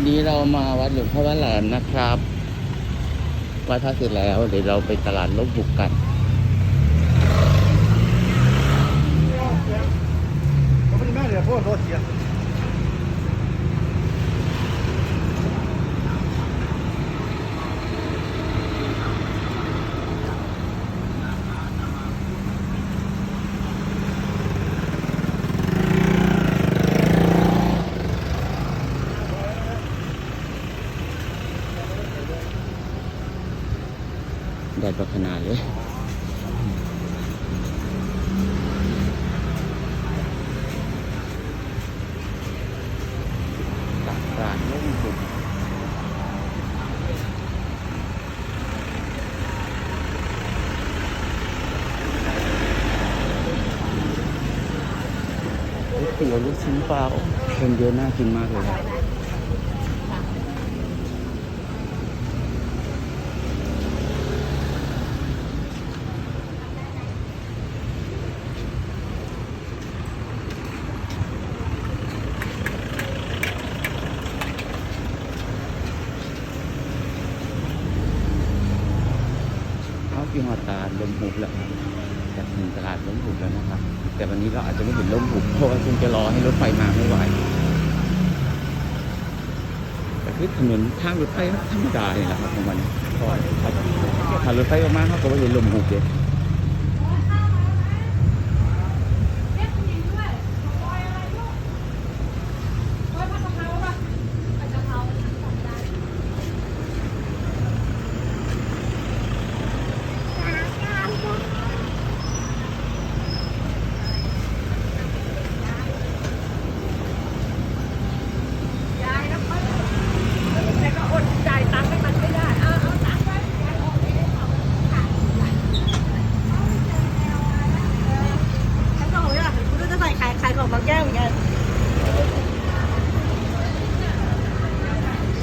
ันนี้เรามาวัดหลวงพ่อวัดแหลมนะครับไหว้พระเสร็จแล้วเดี๋ยวเราไปตลาดลบบุกกัน แดดประขนาเลยตลาดลบบุกก๋วยเตี๋ยวลูกชิ้นปลาโอ้คนเยอะน่ากินมากเลยครับ เขาปีหอตลาดลมหุบแล้วครับจะถึงตลาดลมหุบแล้วนะครับ แต่วันนี้เราอาจจะไม่เห็นลมหุบเพราะว่าคงจะรอให้รถไฟมาไม่ไหวแต่คือถนนทางรถไฟธรรมดาเนี่ยแหละครับของมันพราะว่าถ้ารถไฟมาเขาก็ไม่เห็นลมหุบเลย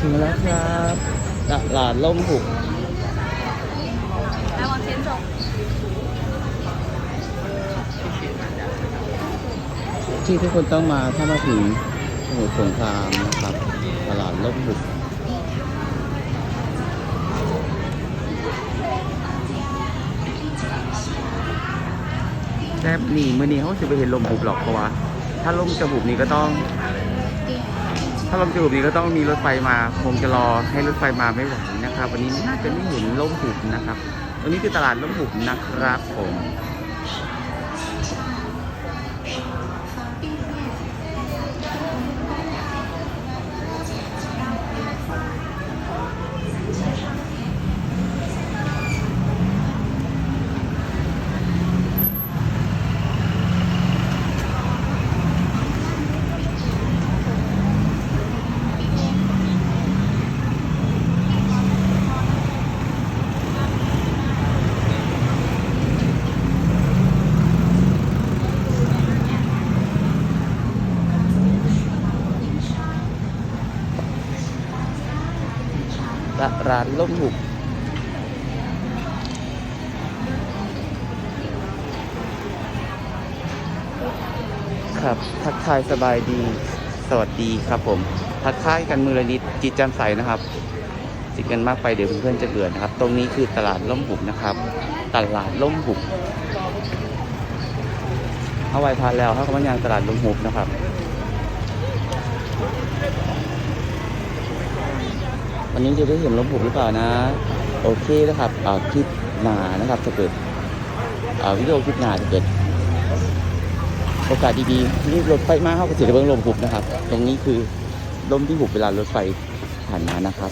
ึงแล้วครับตลาดล่มหุกที่ทุกคนต้องมาถ้ามาถึงสมุทรสงครามนะครับ ตลาดล่มหุกแทบหนีมือนี้เขาจะไปเห็นลมบุบหรอกเพราะว่า ถ้าลมจะบุบนี่ก็ต้อง ถ้าลมจะหุบนี้ก็ต้องมีรถไฟมาคงจะรอให้รถไฟมาไม่ไหวนะครับ วันนี้น่าจะไม่เห็นลมหุบนะครับวันนี้คือตลาดลมหุบนะครับผม และร้านล่มหุบครับ ทักทายสบายดี สวัสดีครับผม ทักทายกันมือละนิดจิตจ่มใสนะครับจิตกันมากไปเดี๋ยวเพื่อนๆจะเบื่อนะครับ ตรงนี้คือตลาดล่มหุบนะครับ ตลาดล่มหุบเอาไว้พานแล้วถ้าเขามายางตลาดล่มหุบนะครับ วันนี้จะได้เห็นลมผมหรือเปล่านะ โอเคนะครับอ่าคลิปหนานะครับจะเกิดอ่าวิดีโอคลิปหนาจะเกิดโอกาสดีๆนี่รถไฟมาเข้ากับเสียเบิ้งลมหุบนะครับ ตรงนี้คือลมที่หุบเวลารถไฟผ่านมานะครับ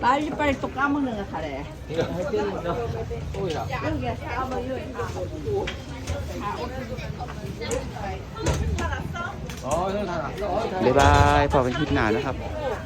빨리빨리 또 까먹는 거 잘해. 이거 오이라. 여기 까먹어, 여기 다. 어, 이거 다 났어. 어, 다 บ๊ายบายพอกันคลิปหน้านะครับ